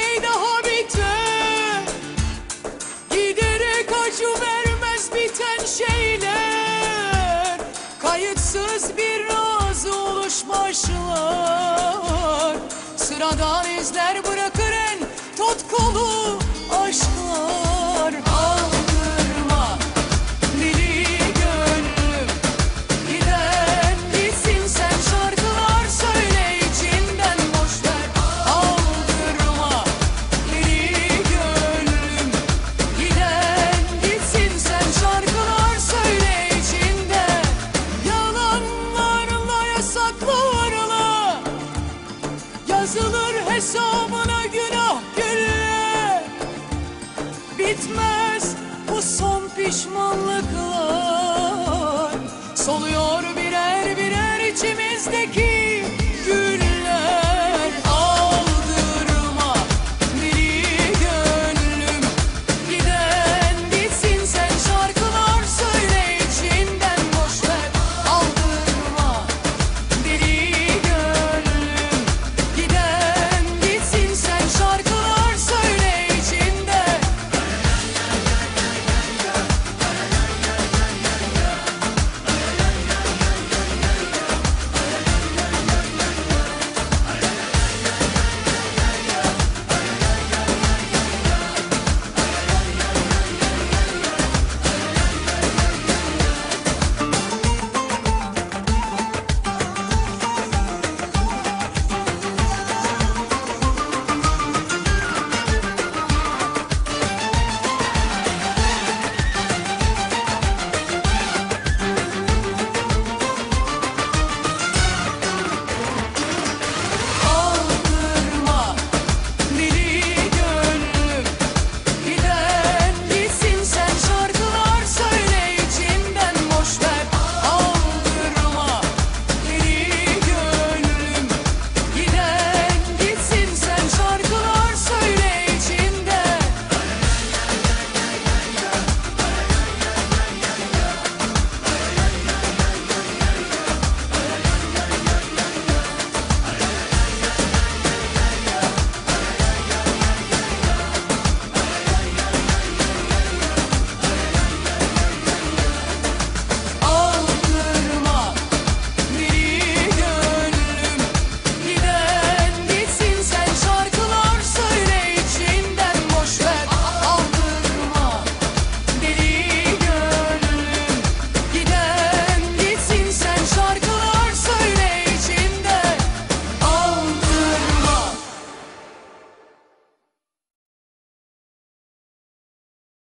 şey daha biter. Giderek acı vermez biten şeyler. Kayıtsız bir razı oluş Sıradan izler bırakır en tutkulu aşklar. hesabına günah gelir. Bitmez bu son pişmanlıklar. Soluyor birer birer içimizdeki